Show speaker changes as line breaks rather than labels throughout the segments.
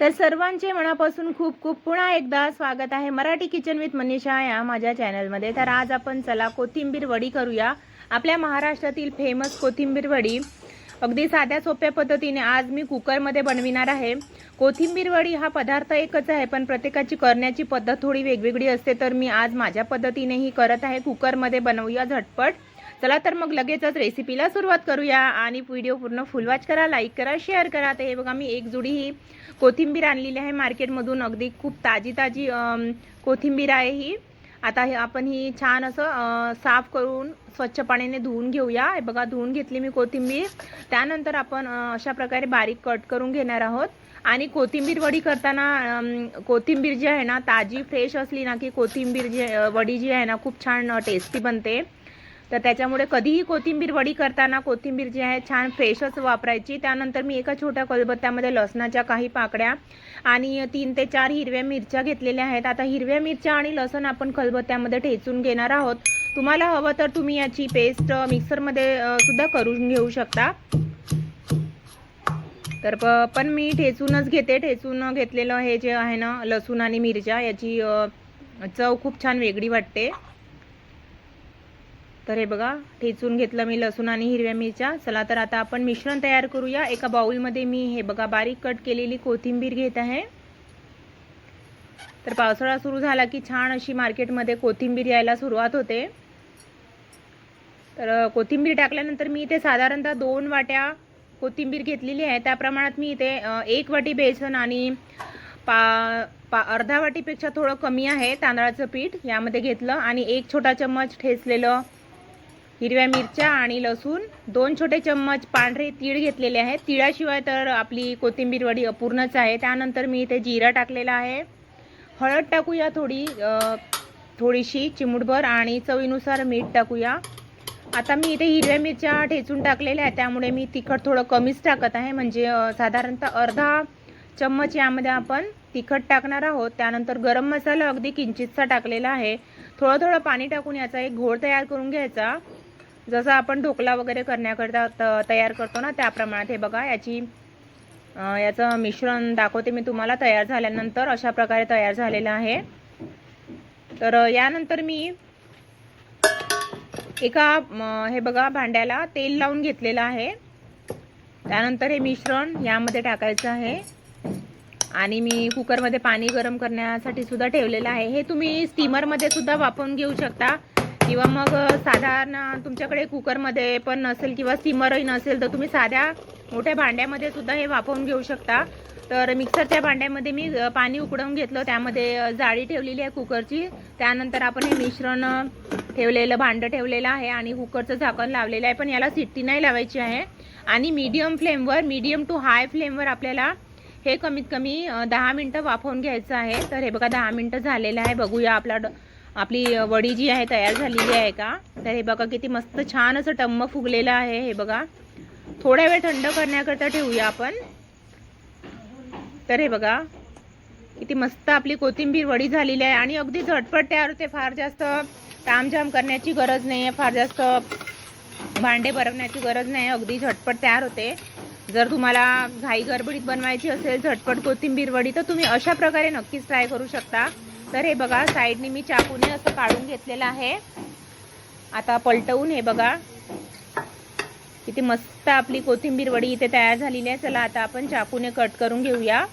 तर सर्वांचे मनापासून खूप खूप पुन्हा एकदा स्वागत आहे मराठी किचन विथ मनीषा या माझ्या चॅनलमध्ये. तर आज आपण चला कोथिंबीर वडी करूया. आपल्या महाराष्ट्रातील फेमस कोथिंबीर वडी. अगदी साध्या सोप्या पद्धतीने आज मी कुकरमध्ये बनविणार आहे. कोथिंबीर वडी हा पदार्थ एकच आहे पण प्रत्येकाची करण्याची पद्धत थोडी वेगवेगळी असते. तर मी आज माझ्या पद्धतीनेही करत आहे. कुकरमध्ये बनवूया झटपट. चला तर मग लगेचच रेसिपीला सुरुवात करूया. आणि व्हिडिओ पूर्ण फुल वॉच करा लाईक करा शेअर करा. तर हे बघा मी एक जुडी ही कोथिंबीर आणलेली आहे मार्केटमधून अगदी खूप ताजी ताजी कोथिंबीर आहे ही. आता हे आपण ही छान असं साफ करून स्वच्छ पाण्याने धुवून घेऊया. हे बघा धुवून घेतली मी कोथिंबीर. त्यानंतर आपण अशा प्रकारे बारीक कट करून घेणार आहोत. आणि कोथिंबीर वडी करताना कोथिंबीर जी आहे ना ताजी फ्रेश असली ना की कोथिंबीर जी वडी जी आहे ना खूप छान टेस्टी बनते. तर त्याच्यामुळे कधीही कोथिंबीर वडी करताना कोथिंबीर जी आहे छान फ्रेशच वापरायची. त्यानंतर मी एका छोट्या कलबत्त्यामध्ये लसणाच्या काही पाकड्या आणि तीन ते चार हिरव्या मिरच्या घेतलेल्या आहेत. आता हिरव्या मिरच्या आणि लसण आपण खलबत्त्यामध्ये ठेचून घेणार आहोत. तुम्हाला हवं तर तुम्ही याची पेस्ट मिक्सरमध्ये सुद्धा करून घेऊ शकता. तर प- पण मी ठेचूनच घेते. ठेचून घेतलेलं हे जे आहे ना लसूण आणि मिरच्या याची चव खूप छान वेगळी वाटते. तर हे बघा ठेचून घेतलं मी लसूण आणि हिरव्या मिरच्या. चला तर आता आपण मिश्रण तयार करूया. एका बाऊलमध्ये मी हे बघा बारीक कट केलेली कोथिंबीर घेत आहे. तर पावसाळा सुरू झाला की छान अशी मार्केटमध्ये कोथिंबीर यायला सुरुवात होते. तर कोथिंबीर टाकल्यानंतर मी इथे साधारणतः दोन वाट्या कोथिंबीर घेतलेली आहे. त्या प्रमाणात मी इथे एक वाटी बेसन आणि पा पा अर्धा वाटीपेक्षा थोडं कमी आहे तांदळाचं पीठ यामध्ये घेतलं आणि एक छोटा चम्मच ठेचलेलं हिरव्या मिरच्या आणि लसूण दोन छोटे चम्मच पांढरे तीळ घेतलेले आहेत. तिळाशिवाय तर आपली कोथिंबीर वडी अपूर्णच आहे. त्यानंतर मी इथे जिरा टाकलेला आहे. हळद टाकूया थोडी थोडीशी चिमूटभर आणि चवीनुसार मीठ टाकूया. आता मी इथे हिरव्या मिरच्या ठेचून टाकलेल्या आहेत. त्यामुळे मी तिखट थोडं कमीच टाकत आहे. म्हणजे साधारणतः अर्धा चम्मच यामध्ये आपण तिखट टाकणार आहोत. त्यानंतर गरम मसाला अगदी किंचितचा टाकलेला आहे. थोडं थोडं पाणी टाकून याचा एक घोळ तयार करून घ्यायचा. जसं आपण ढोकला वगैरे करण्याकरता त- तयार करतो ना त्या प्रमाणात हे बघा याची याचं मिश्रण दाखवते मी तुम्हाला तयार झाल्यानंतर अशा प्रकारे तयार झालेलं आहे. तर यानंतर मी एका हे बघा भांड्याला तेल लावून घेतलेलं आहे. त्यानंतर हे मिश्रण यामध्ये टाकायचं आहे. आणि मी कुकरमध्ये पाणी गरम करण्यासाठी सुद्धा ठेवलेलं आहे. हे तुम्ही स्टीमरमध्ये सुद्धा वापरून घेऊ शकता. किंवा मग साधारण तुमच्याकडे कुकरमध्ये पण नसेल किंवा स्टीमरही नसेल तर तुम्ही साध्या मोठ्या भांड्यामध्ये सुद्धा हे वापरून घेऊ शकता. तर मिक्सरच्या भांड्यामध्ये मी पाणी उकडवून घेतलं. त्यामध्ये जाळी ठेवलेली आहे कुकरची. त्यानंतर आपण हे मिश्रण ठेवलेलं भांडं ठेवलेलं आहे आणि कुकरचं झाकण लावलेलं आहे. पण याला सिट्टी नाही लावायची आहे. आणि मीडियम फ्लेमवर मीडियम टू हाय फ्लेमवर आपल्याला हे कमीत कमी दहा मिनटं वाफवून घ्यायचं आहे. तर हे बघा दहा मिनटं झालेलं आहे. बघूया आपला ड- आपली वडी जी आहे तयार झालेली आहे का? तर हे बघा किती मस्त छान असं टम्म फुगलेलं आहे हे बघा. थोड्या वेळ थंड करण्याकरता ठेवूया आपण. तर हे बघा किती मस्त आपली कोथिंबीर वडी झालेली आहे आणि अगदी झटपट तयार होते. फार जास्त तामझाम करण्याची गरज नाही आहे फार जास्त भांडे भरवण्याची गरज नाही अगदी झटपट तयार होते. जर तुम्हाला घाई गडबडीत बनवायची असेल झटपट कोथिंबीर वडी तर तुम्ही अशा प्रकारे नक्कीच ट्राय करू शकता. तर हे बघा साईडने मी चाकूने असं काढून घेतलेलं आहे. आता पलटवून हे बघा. किती मस्त आपली कोथिंबीर वडी इथे तयार झालेली आहे. चला आता आपण चाकूने कट करून घेऊया.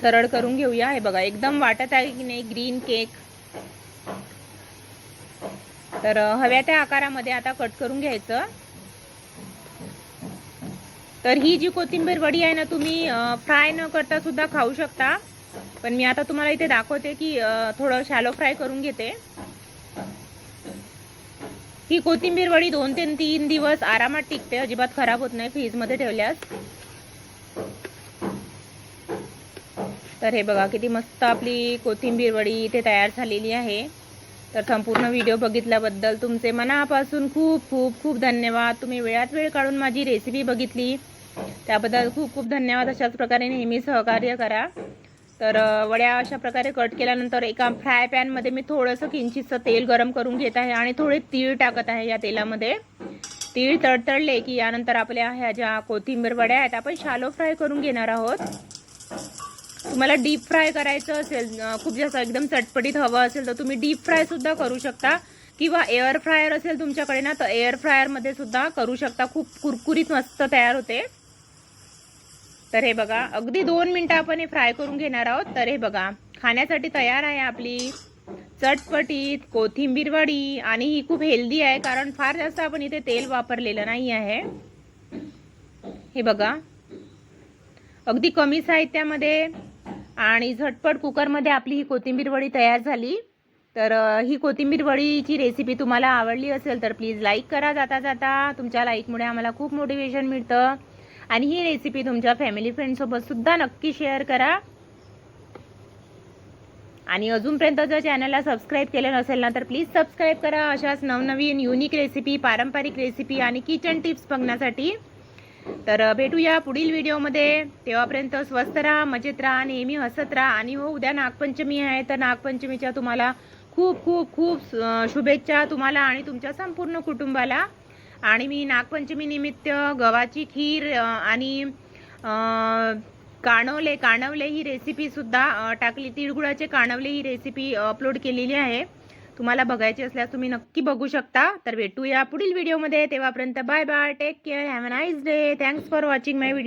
सरळ करून घेऊया. हे बघा एकदम वाटत आहे की नाही ग्रीन केक. तर हव्या त्या आकारामध्ये आता कट करून घ्यायचं. तर ही जी कोथिंबीर वडी आहे ना तुम्ही फ्राय न करता सुद्धा खाऊ शकता. पण मी आता तुम्हाला इथे दाखवते की थोडं शॅलो फ्राय करून घेते. ही कोथिंबीर वडी दोन ते तीन दिवस आरामात टिकते. अजिबात खराब होत नाही फ्रीजमध्ये ठेवल्यास. तर हे बघा किती मस्त आपली कोथिंबीर वडी इथे तयार झालेली आहे. तर संपूर्ण व्हिडिओ बघितल्याबद्दल तुमचे मनापासून खूप खूप खूप धन्यवाद. तुम्ही वेळात वेळ काढून माझी रेसिपी बघितली. त्याबद्दल खूप खूप धन्यवाद. अशाच प्रकारे नेहमी सहकार्य करा. तर वड्या अशा प्रकारे कट केल्यानंतर एका फ्राय पॅनमध्ये मी थोडंसं किंचितचं तेल गरम करून घेत आहे आणि थोडे तीळ टाकत आहे या तेलामध्ये. तीळ तडतडले की यानंतर आपल्या ह्या ज्या कोथिंबीर वड्या आहेत आपण शालो फ्राय करून घेणार आहोत. तुम्हाला डीप फ्राय करायचं असेल खूप जास्त एकदम चटपटीत हवं असेल तर तुम्ही डीप फ्राय सुद्धा करू शकता. किंवा एअर फ्रायर असेल तुमच्याकडे ना तर एअर फ्रायरमध्ये सुद्धा करू शकता. खूप कुरकुरीत मस्त तयार होते. तर हे बघा अगदी दोन मिनटं आपण हे फ्राय करून घेणार आहोत. तर हे बघा खाण्यासाठी तयार आहे आपली चटपटीत कोथिंबीर वडी आणि ही खूप हेल्दी आहे कारण फार जास्त आपण इथे तेल वापरलेलं नाही आहे. हे बघा अगदी कमी साहित्यामध्ये आणि झटपट कुकरमध्ये आपली ही कोथिंबीर वडी तयार झाली. तर ही कोथिंबीर वडीची रेसिपी तुम्हाला आवडली असेल तर प्लीज लाईक करा जाता जाता. तुमच्या लाईकमुळे आम्हाला खूप मोटिवेशन मिळतं. आणि ही रेसिपी तुमच्या फॅमिली फ्रेंडसोबतसुद्धा नक्की शेअर करा. आणि अजूनपर्यंत जर चॅनलला सबस्क्राईब केलं नसेल ना तर प्लीज सबस्क्राईब करा. अशाच नवनवीन युनिक रेसिपी पारंपरिक रेसिपी आणि किचन टिप्स बघण्यासाठी. तर भेटूया पुढील व्हिडिओमध्ये तेव्हापर्यंत स्वस्त राहा मजेत राहा नेहमी हसत राहा. आणि हो उद्या नागपंचमी आहे तर नागपंचमीच्या तुम्हाला खूप खूप खूप शुभेच्छा तुम्हाला आणि तुमच्या संपूर्ण कुटुंबाला. आणि मी नागपंचमी निमित्त गव्हाची खीर आणि काणवले काणवले ही रेसिपीसुद्धा टाकली. तिळगुळाचे काणवले ही रेसिपी अपलोड केलेली आहे. तुम्हाला बघायची असल्यास तुम्ही नक्की बघू शकता. तर भेटूया पुढील व्हिडिओमध्ये तेव्हापर्यंत bye bye take care have a nice day thanks for watching my video